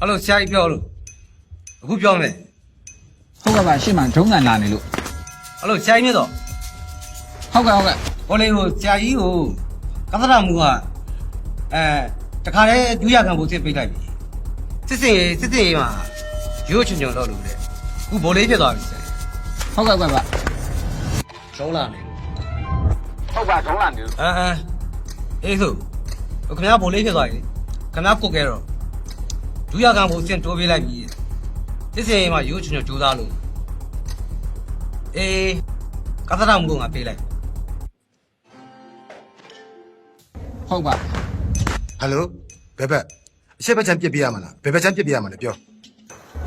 အဲ့လိုဆရာကြီးပြောလို့အခုပြောမယ်ဟုတ်ကဲ့ပါရှေ့မှာဒုံးကန်လာနေလို့အဲ့လိုဆရာကြီးမြတ်တော့ဟုတ်ကဲ့ဟုတ်ကဲ့ဘောလေးကိုဆရာကြီးကိုကသရမူကအဲတခါတည်းဒုရခံဖို့စစ်ပိတ်လိုက်ပြီစစ်စင်ရေးစစ်စင်ရေးမှာရိုးချွန်ချွန်တော့လို့တဲ့အခုဘောလေးဖြစ်သွားပြီဆရာကြီးဟုတ်ကဲ့ဟုတ်ကဲ့ပါလုံးလာနေလို့ဟုတ်ပါဒုံးလာနေလို့အာအာအေးဆိုခင်ဗျားဘောလေးဖြစ်သွားပြီခင်ဗျားကုတ်ခဲ့တော့ ဒုရခံဖို့စစ်တိုးပေးလိုက်ပြီစစ်စင်ရေးမှာရိုးချွန်ချွန်ကြိုးစားလို့အေးကသရမူကငါပေးလိုက်ဟုတ်ပါဟယ်လိုဘယ်ဘက်အရှက်ဘက်ချမ်းပြစ်ပြရမှာလားဘယ်ဘက်ချမ်းပြစ်ပြရမှာလဲပြော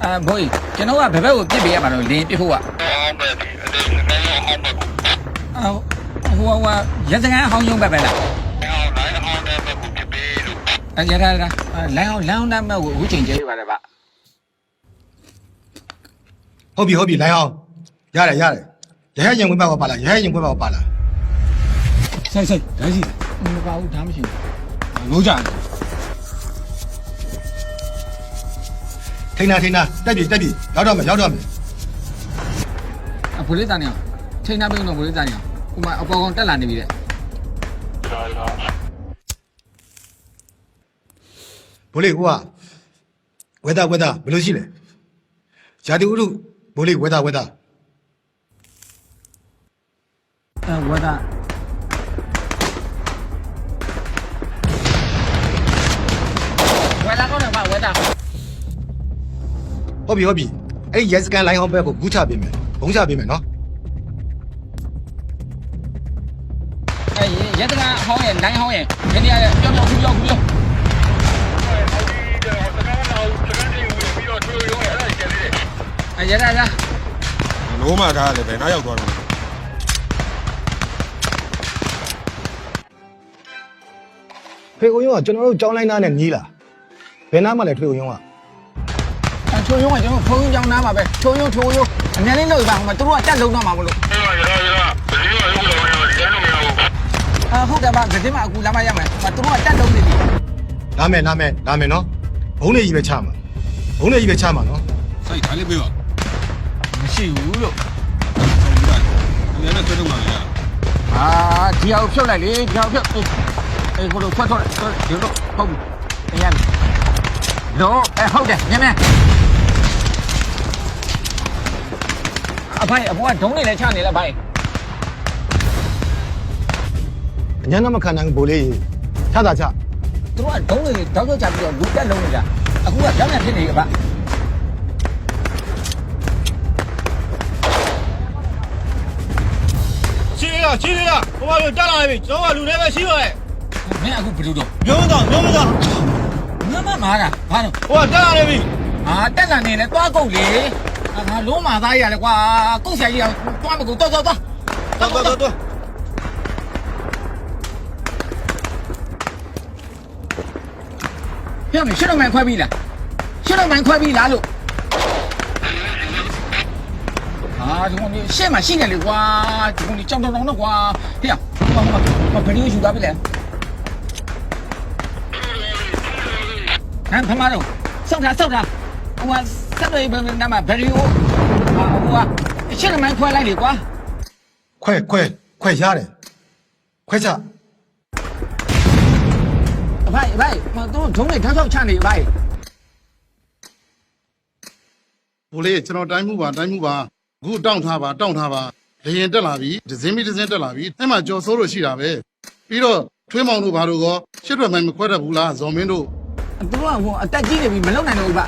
အဲဘိုးကြီးကျွန်တော်ကဘယ်ဘက်ကိုပြစ်ပေးရမှာလို့လင်းပြစ်ဖို့ကအော်ဟိုဟိုရစကန်ဟောင်းယုံဘက်ပဲလား အဲရရရလမ်းအောင်လမ်းအောင်တမ်းမဲ့ကိုအခုချိန်ကျဲပါတယ်ဗျဟုတ်ပြီဟုတ်ပြီလိုင်းအောင်ရတယ်ရတယ်ရဟရင်ဝင်ပါပါလားရဟရင်ဝင်ပါပါလားဆိုင်ဆိုင်ဒါရှိတယ်မပါဘူးဒါမရှိဘူးငိုးကြတယ်ထိန်းနာထိန်းနာတက်ပြီတက်ပြီရောက်တော့မယ်ရောက်တော့မယ်အဖိုးလေးတန်နေအောင်ချိန်နာပြုံးတော့ဖိုးလေးတန်နေအောင်ဥမာအပေါ်ကောင်တက်လာနေပြီတဲ့ ဘိုးလေးဟိုကဝေဒဝေဒဘယ်လိုရှိလဲဇာတိဥရုဘိုးလေးဝေဒဝေဒအဲဝါဒဝါလာကောင်းတယ်ဗျဝါဒဟုတ်ပြီဟုတ်ပြီအဲ့ဒီရဲစကန်လိုင်းအောင်ဘက်ကိုဂူးချပေးမယ်ဘုံချပေးမယ်နော်အဲရဲတကဟောင်းရဲ့လိုင်းဟောင်းရဲ့ဒီနေရာပြောပြောပြောပြောအ ရရရလုံးမထားရတယ်ပဲနောက်ရောက်သွားတယ်ဖေဦးယုံကကျွန်တော်တို့ကြောင်းလိုင်းသားနဲ့ညီးလာဘယ်နားမှလဲထွေဦးယုံကအချုံယုံကကျွန်တော်ဖုန်းကြောင်းနားမှာပဲချုံယုံချုံယုံအများလေးလို့ပါဟိုမှာသူတို့ကတက်လုံးတော့မှာမလို့အာဟုတ်တယ်ဗျဂတိမအကူလာမရမယ်ဟိုသူတို့ကတက်လုံးနေပြီလာမယ်လာမယ်လာမယ်နော်ဘုံလေးကြီးပဲချမှာဘုံလေးကြီးပဲချမှာနော်စိုက်ထားလေးပေးပါ မရှိဘူးလို့ဟုတ်ပြီအများနဲ့ဆွဲတော့မှာလေအာဒီအောင်ဖြုတ်လိုက်လေဒီအောင်ဖြုတ်အေးအေးကိုလိုဖွက်ထွက်ဒီလိုဟုတ်ပြီအရင်တော့အဲဟုတ်တယ်မြန်မြန်အဖိုင်အဖိုးကဒုံးနေလဲချနေလဲဘိုင်အညာနာမခံနိုင်ဘူးဘိုးလေးကြီးချတာချသူတို့ကဒုံးတွေတောက်တော့ချပြီးတော့လူတက်လုံးနေတာအခုကကြောင်ရဖြစ်နေကဗျ ရှိရရှိရဟိုမှာတက်လာပြီကျွန်တော်ကလူတွေပဲရှိပါရဲ့မင်းအခုဘယ်လိုတော့မျိုးမသားမျိုးမသားငါမမာတာဘာလို့ဟိုကတက်လာပြီအာတက်လာနေလဲသွားကုတ်လေအာငါလုံးမာသားရတယ်ကွာကုတ်ဆရာကြီးကသွားမကုတ်တော့တော့တော့တော်တော်တော်ပြောမယ်ရှင်းတော့မှန်ခွဲပြီလားရှင်းတော့မှန်ခွဲပြီလားလို့ ဒီကောင်ကြီးရှင်းမှရှိနေလေကွာဒီကောင်ကြီးကြောင်တောင်တောင်တော့ကွာဟေ့ဟိုမှာဟိုမှာဘယ်လိုယူသွားပြီလဲဟမ်ဖမတော့စောက်တာစောက်တာဟိုမှာစက်တွေဘယ်နာမှာဘယ်လိုဟိုကရှင်းတော့မှန်ခွဲလိုက်လေကွာခွဲခွဲခွဲရတယ်ခွဲချအဖိုင်အဖိုင်မတို့ဒုံးနဲ့ထောက်ထောက်ချနေအဖိုင်ဘိုးလေးကျွန်တော်တိုင်းမှုပါတိုင်းမှုပါ အခုတောင့်ထားပါတောင့်ထားပါလေရင်တက်လာပြီဒဇင်းမီဒဇင်းတက်လာပြီအဲ့မှာကြော်စိုးလို့ရှိတာပဲပြီးတော့ထွေးမောင်တို့ဘာတို့ကောရှစ်ထွက်မိုင်မခွဲတတ်ဘူးလားဇော်မင်းတို့သူတို့ကဟိုအတက်ကြီးနေပြီမလုံနိုင်တော့ဘူးဗျ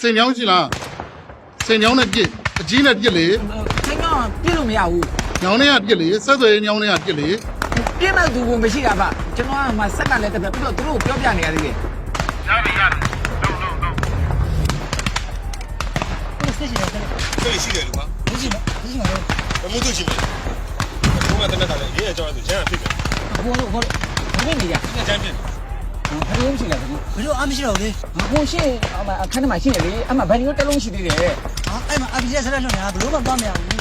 စိန်ညောင်းရှိလားစိန်ညောင်းနဲ့ပြစ်အကြီးနဲ့ပြစ်လေခင်ဗျာပြည့်လို့မရဘူးညောင်းနဲ့ကပြစ်လေဆက်သွယ်ရေးညောင်းနဲ့ကပြစ်လေပြည့်မဲ့သူကမရှိတာဗျကျွန်တော်ကမှစက်ကလည်းတက်ပြပြီးတော့သူတို့ကိုပြောပြနေရသေးတယ်စိတ်ရှိတယ်လူကမရှိဘူးမရှိဘူးဘယ် မှုသူရှိမလဲဘုံကတနက်တာလေရေးရကြောင်းဆိုချမ်းဖြစ်တယ်ဟိုလိုဟိုလိုဘယ်နေရချမ်းချမ်းဖြစ်တယ်ဘယ်လိုရှိလဲသူဘယ်လိုအမရှိတော့လေဟိုရှိအမအခန်းထဲမှာရှိနေလေအမဘယ်လိုတက်လုံးရှိသေးတယ်ဟာအဲ့မှာအပီရက်ဆက်လက်လွန်နေတာဘယ်လိုမှသွားမရဘူး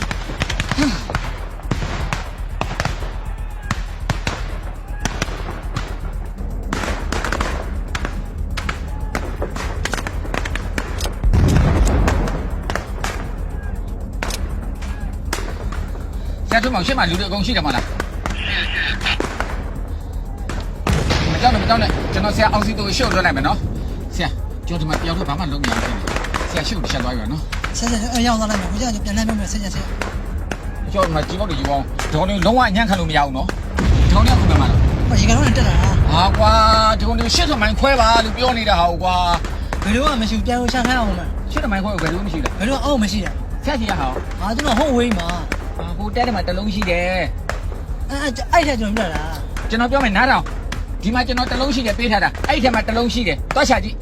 ထုံးမောင်ရှင်းမလူတွေအကုန်ရှိတယ်မလားမကြောက်နဲ့မကြောက်နဲ့ကျွန်တော်ဆရာအောင်စီတို့ရှုပ်လွှတ်လိုက်မယ်နော်ဆရာကျွန်တော်ဒီမှာတယောက်တော့ဘာမှလုပ်မရဘူးဆရာရှုပ်ချက်သွားပြီနော်ဆက်ဆက်အရောက်သွားလိုက်မယ်ကိုကြောင့်ပြန်လှမ်းမယ်ဆက်ဆက်ဆက်ကျွန်တော်ဒီမှာကြီးမောက်တွေယူအောင်ဒေါ်လေးလုံးဝအညံ့ခံလို့မရဘူးနော်ထောင်းရခုမှမလားဟိုရေကတော့တက်လာတာဟာကွာဒီကောင်တွေရှစ်ထမိုင်ခွဲပါလို့ပြောနေတာဟာကွာဘယ်လိုမှမရှိပြန်ကိုချခိုင်းအောင်မရှစ်ထမိုင်ခွဲကိုဘယ်လိုမရှိလဲဘယ်လိုအောက်မရှိတာဆက်ကြည့်ရအောင်ဟာကျွန်တော်ဟုတ်ဝေးမှာ ဟိုတဲတယ်မှာတစ်လုံးရှိတယ်အဲအဲ့ထက်ကျွန်တော်ပြတာကျွန်တော်ပြောမယ်နားထောင်ဒီမှာကျွန်တော်တစ်လုံးရှိတယ်ပေးထားတာအဲ့ဒီထဲမှာတစ်လုံးရှိတယ်တွားချကြည့်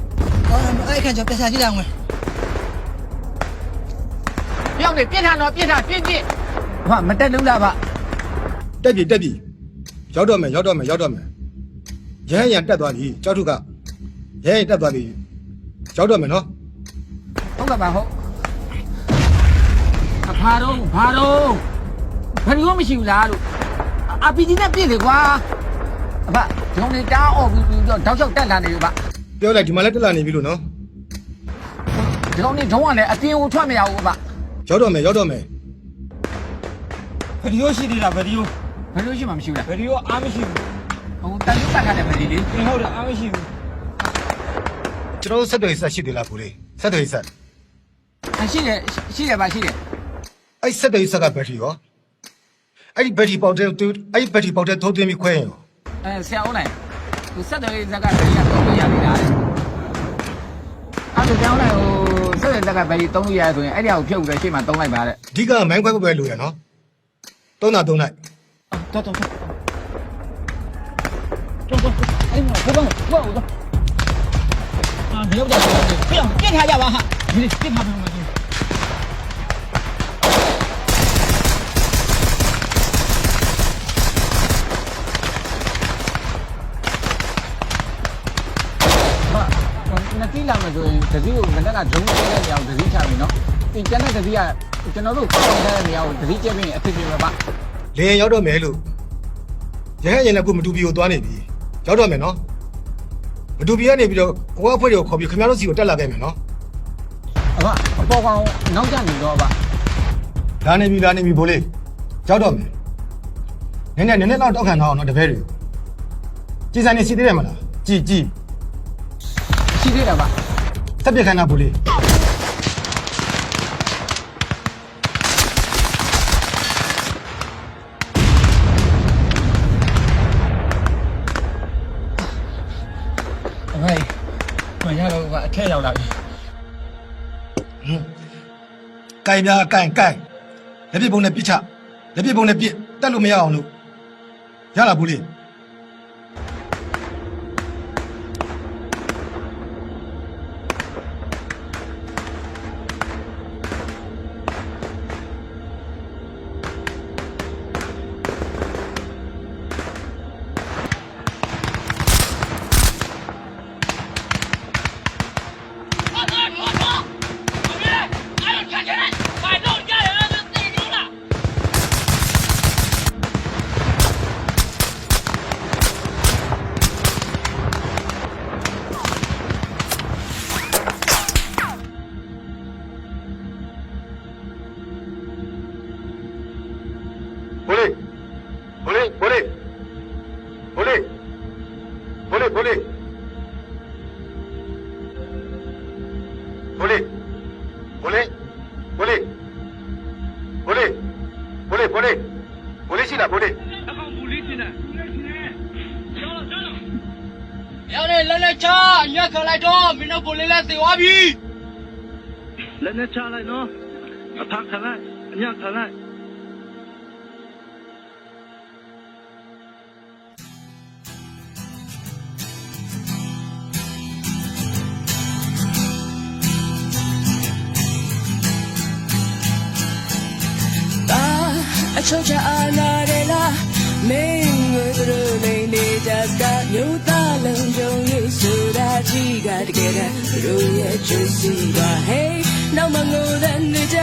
ဟောအဲ့ခါကျပြန်စားကြည့်အောင်ဝင်ပြောင်းနေပြစ်ထားတော့ပြစ်ထားပြစ်ပြစ်ဟာမတက်လုံးလားဗျတက်ပြီတက်ပြီရောက်တော့မယ်ရောက်တော့မယ်ရောက်တော့မယ်ရဟန်းရံတက်သွားပြီကြောက်ထုကရဟန်းရံတက်သွားပြီရောက်တော့မယ်နော်ဟုတ်ကဲ့ပါဟုတ်အဖာတော့ဘာတော့ ဘယ်လိုမရှိဘူးလားလို့အပီဂျီနဲ့ပြည့်တယ်ကွာအဖဒီကောင်တွေတားអော်ပြီးတော့တောက်လျှောက်တက်လာနေပြီဗျပြောလိုက်ဒီမှာလည်းတက်လာနေပြီလို့နော်ဒီကောင်တွေဒုံးကလည်းအတင်းကိုထွက်မရဘူးဗျရောက်တော့မယ်ရောက်တော့မယ်ဗီဒီယိုရှိသေးလားဗီဒီယိုဘယ်လိုရှိမှမရှိဘူးလားဗီဒီယိုအားမရှိဘူးဟိုတန်ရုပ်တက်ထားတယ်ပဲလေလေသင်ဟုတ်တယ်အားမရှိဘူးကျွန်တော်တို့ဆက်တွေဆက်ရှိသေးလားကိုလေးဆက်တွေဆက်အရှိတယ်ရှိတယ်ပါရှိတယ်အဲ့ဆက်တွေဆက်ကဘက်ထရီရော အဲ့ဒီဘက်ထရီပေါက်တဲ့သူအဲ့ဒီဘက်ထရီပေါက်တဲ့ထိုးသွင်းပြီးခွဲရင်ရောအဲဆရာဦးနိုင်သူဆက်တယ်ဇက်ကတည်းကတော့ပြရနေတာလေအဲ့ဒါကြောင့်လည်းဟိုဆက်တယ်ဇက်ကဘယ်ကြီးသုံးလို့ရဆိုရင်အဲ့ဒီဟာကိုဖြုတ်ပြီးရှေ့မှာသုံးလိုက်ပါတဲ့အဓိကမိုင်းခွဲပဲလို့ရနော်သုံးတာသုံးလိုက်တော်တော်တော်တော်တော်အဲ့မှာဘယ်တော့ဘောတော့အာဒီရောက်ကြတယ်ပြန်ပြစ်ထားကြပါဟာဒီပြစ်ထားပါမယ် ဟာနှစ်တိလာ မယ်ဆိုရင်တတိကိုမနေ့ကဒုံးကျဲတဲ့နေရာကိုတတိချပြီနော်ဒီကျန်တဲ့တတိကကျွန်တော်တို့ကောက်တဲ့နေရာကိုတတိကျပြီးအဖြစ်ဖြစ်ပဲပါလေရင်ရောက်တော့မယ်လို့ရဟန်းရံနဲ့ကိုမတူပီကိုသွားနေပြီရောက်တော့မယ်နော်မတူပီကနေပြီးတော့ကိုကအဖွဲ့တွေကိုခေါ်ပြီးခင်ဗျားတို့စီကိုတက်လာခဲ့မယ်နော်အဖအပေါ်ကောင်နောက်ကျနေတော့ပါလာနေပြီလာနေပြီဘိုးလေးရောက်တော့မယ်နည်းနည်းနည်းနည်းတော့တောက်ခံတော့အောင်နော်တပည့်တွေကြည်စံနေစီသေးတယ်မလားကြည်ကြည်ရှိသေးတယ်ပါ တက်ပြခဏဘိုးလေးအမေမရတော့ကအထက်ရောက်လာပြီဟွန်းကင်ပြားကင်ကင်လက်ပြပုံနဲ့ပြစ်ချလက်ပြပုံနဲ့ပြစ်တက်လို့မရအောင်လို့ရလားဘိုးလေး ဘိုးလေးဘိုးလေးဘိုးလေးဘိုးလေးဘိုးလေးဘိုးလေးဘိုးလေးဘိုးလေးဘိုးလေးဘိုးလေးဘိုးလေးဘိုးလေးဘိုးလေးရှိလားဘိုးလေးရောက်နေလက်လက်ချညက်ခလိုက်တော့မင်းတို့ကိုလေးလက်သေသွားပြီလက်နဲ့ချလိုက်နော်အဖခံလိုက်အညခံလိုက် ချုပ်ချအာနာရလာမင်းကိုသူတို့လိမ့်နေကြစကမြို့သားလုံးယုံရေးဆိုတာကြီးကတကယ်တမ်းသူတို့ရဲ့ချစ်စီက Hey နောက်မငိုတဲ့နေကြ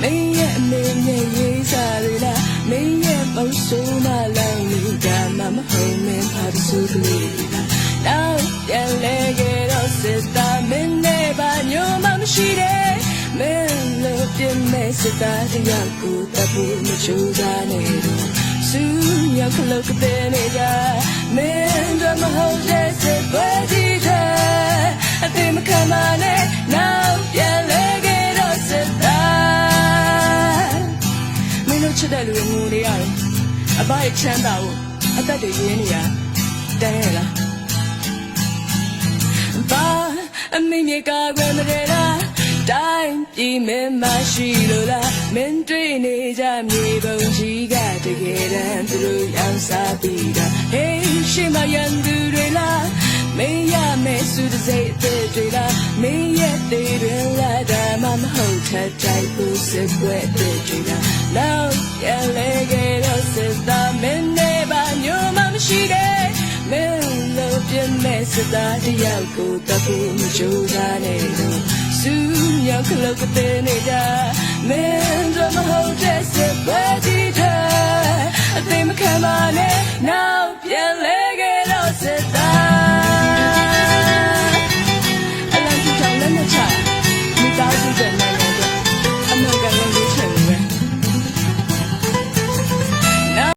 မင်းရဲ့အမေရဲ့ရေးစားရလားမင်းရဲ့ပုံစိုးမလောင်နေတာမမဟုတ်မင်းပါစုကလေးလားနောက်ပြန်လဲကြတော့ sister မင်းနဲ့ပါညိုမှမရှိတယ် မင်းလို့ပြင်းမဲ့စတားတယောက်ကိုတပ်ဖို့မချိုးစားနဲ့တော့စူးမြောက်ကလုတ်ကတဲ့နေကြမင်းတို့မဟုတ်တဲ့စစ်ပွဲကြီးတဲ့အသိမခံပါနဲ့နောက်ပြန်လဲခဲ့တော့စတားမင်းတို့ချစ်တဲ့လူတွေငိုနေရတယ်အဘရဲ့ချမ်းသာကိုအသက်တွေရင်းနေရတန်ရလားဘာအမိမြေကကွယ်မရလား တိုင်းပြည်မင်းမရှိလို့လားမင်းတွေ့နေကြမြေပုံကြီးကတကယ်တမ်းသူတို့ရောင်းစားပြီးတာဟေးရှိမယန်သူတွေလားမင်းရမယ်စုတစိတ်အသက်တွေလားမင်းရဲ့တေတွင်လာတာမှမဟုတ်ထက်တိုက်ဖို့စစ်ပွဲအသက်တွေလားနောက်ရလဲခဲ့တော့စစ်သားမင်းနဲ့ပါညမမရှိတဲ့မင်းလို့ပြင်းမဲ့စတားတယောက်ကိုတပူမချိုးစားနဲ့တော့စူး မြောက်ခလုတ်ကတဲ့နေတာမင်းတို့မဟုတ်တဲ့စပတီတာအသိမခံပါနဲ့နောက်ပြန်လဲခဲ့လို့စတာ